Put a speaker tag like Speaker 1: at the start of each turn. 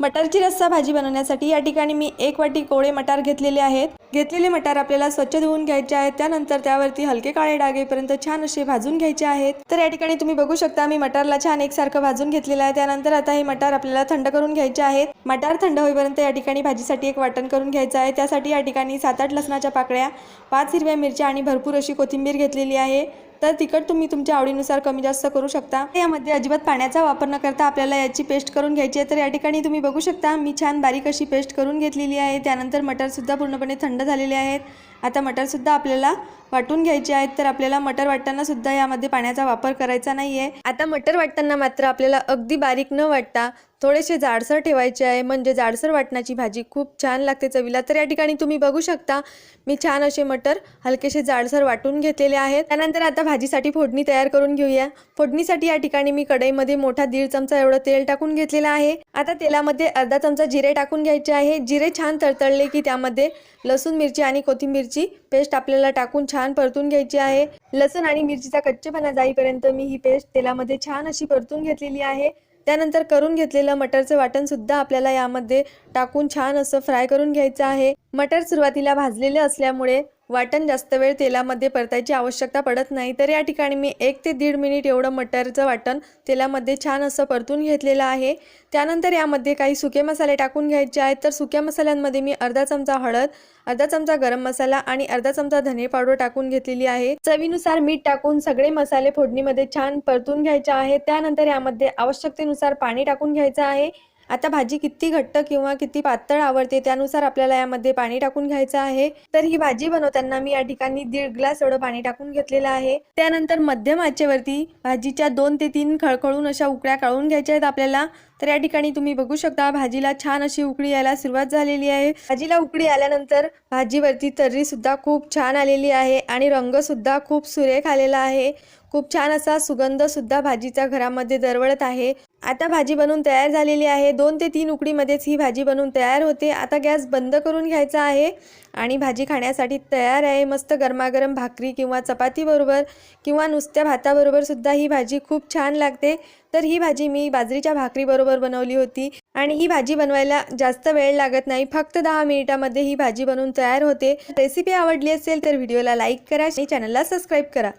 Speaker 1: मटारची रस्सा भाजी बनवण्यासाठी या ठिकाणी मी एक वाटी कोळे मटार घेतलेले आहेत. घेतलेले मटार आपल्याला स्वच्छ धुवून घ्यायचे आहेत. त्यानंतर त्यावरती हलके काळे डागेपर्यंत छान असे भाजून घ्यायचे आहेत. तर या ठिकाणी तुम्ही बघू शकता मी मटारला छान एकसारखं भाजून घेतलेलं आहे. त्यानंतर आता हे मटार आपल्याला थंड करून घ्यायचे आहेत. मटार थंड होईपर्यंत या ठिकाणी भाजीसाठी एक वाटण करून घ्यायचं आहे. त्यासाठी या ठिकाणी सात आठ लसणाच्या पाकळ्या पाच हिरव्या मिरच्या आणि भरपूर अशी कोथिंबीर घेतलेली आहे. तर तिखट तुम्ही तुमच्या आवडीनुसार कमी जास्त करू शकता. यामध्ये अजिबात पाण्याचा वापर न करता आपल्याला याची पेस्ट करून घ्यायची आहे. तर या ठिकाणी तुम्ही बघू शकता मी छान बारीक अशी पेस्ट करून घेतलेली आहे. त्यानंतर मटरसुद्धा पूर्णपणे थंड झालेले आहेत. आता मटरसुद्धा आपल्याला वाटून घ्यायचे आहेत तर आपल्याला मटर वाटताना सुद्धा यामध्ये पाण्याचा वापर करायचा नाही आहे आता मटर वाटताना मात्र आपल्याला अगदी बारीक न वाटता थोडेसे जाडसर ठेवायचे आहे. म्हणजे जाडसर वाटण्याची भाजी खूप छान लागते चवीला. तर या ठिकाणी तुम्ही बघू शकता मी छान असे मटर हलकेसे जाडसर वाटून घेतलेले आहेत. त्यानंतर आता भाजीसाठी फोडणी तयार करून घेऊया. फोडणीसाठी या ठिकाणी मी कढईमध्ये मोठा दीड चमचा एवढं तेल टाकून घेतलेलं आहे. आता तेलामध्ये अर्धा चमचा जिरे टाकून घ्यायचे आहे. जिरे छान तळतळले की त्यामध्ये लसूण मिरची आणि कोथिंबीर मिरची पेस्ट आपल्याला टाकून छान परतून घ्यायची आहे. लसूण आणि मिरचीचा कच्चेपणा जाईपर्यंत मी ही पेस्ट तेलामध्ये छान अशी परतून घेतलेली आहे. त्यानंतर करून घेतलेलं मटरचं वाटण सुद्धा आपल्याला यामध्ये टाकून छान असं फ्राय करून घ्यायचं आहे. मटर सुरुवातीला भाजलेले असल्यामुळे वाटण जास्त वेळ तेलामध्ये परतायची आवश्यकता पडत नाही. तर या ठिकाणी मी एक ते दीड मिनिट एवढं मटरचं वाटण तेलामध्ये छान असं परतून घेतलेलं आहे. त्यानंतर यामध्ये काही सुके मसाले टाकून घ्यायचे आहेत. तर सुक्या मसाल्यांमध्ये मी अर्धा चमचा हळद अर्धा चमचा गरम मसाला आणि अर्धा चमचा धने पावडर टाकून घेतलेली आहे. चवीनुसार मीठ टाकून सगळे मसाले फोडणीमध्ये छान परतून घ्यायचे आहे त्यानंतर यामध्ये आवश्यकतेनुसार पाणी टाकून घ्यायचं आहे. आता भाजी किती घट्ट किंवा किती पातळ आवडते त्यानुसार आपल्याला यामध्ये पाणी टाकून घ्यायचं आहे. तर ही भाजी बनवताना मी या ठिकाणी दीड ग्लास एवढं पाणी टाकून घेतलेलं आहे. त्यानंतर मध्यम आचेवरती भाजीच्या दोन ते तीन खळखळून अशा उकड्या काढून घ्यायच्या आहेत आपल्याला. तर या ठिकाणी तुम्ही बघू शकता भाजीला छान अशी उकळी यायला सुरुवात झालेली आहे. भाजीला उकळी आल्यानंतर भाजीवरती तर्री सुद्धा खूप छान आलेली आहे आणि रंग सुद्धा खूप सुरेख आलेला आहे. खूप छान असा सुगंध सुद्धा भाजीचा घरामध्ये दरवळत आहे. आता भाजी बनवून तयार झालेली आहे. दोन ते तीन उकडीमध्येच ही भाजी बनवून तयार होते. आता गॅस बंद करून घ्यायचा आहे आणि भाजी खाण्यासाठी तयार आहे. मस्त गरमागरम भाकरी किंवा चपातीबरोबर किंवा नुसत्या भाताबरोबर सुद्धा ही भाजी खूप छान लागते. तर ही भाजी मी बाजरीच्या भाकरीबरोबर बनवली होती. आणि ही भाजी बनवायला जास्त वेळ लागत नाही. फक्त दहा मिनिटामध्ये ही भाजी बनवून तयार होते. रेसिपी आवडली असेल तर व्हिडिओला लाईक करा आणि चॅनलला सबस्क्राईब करा.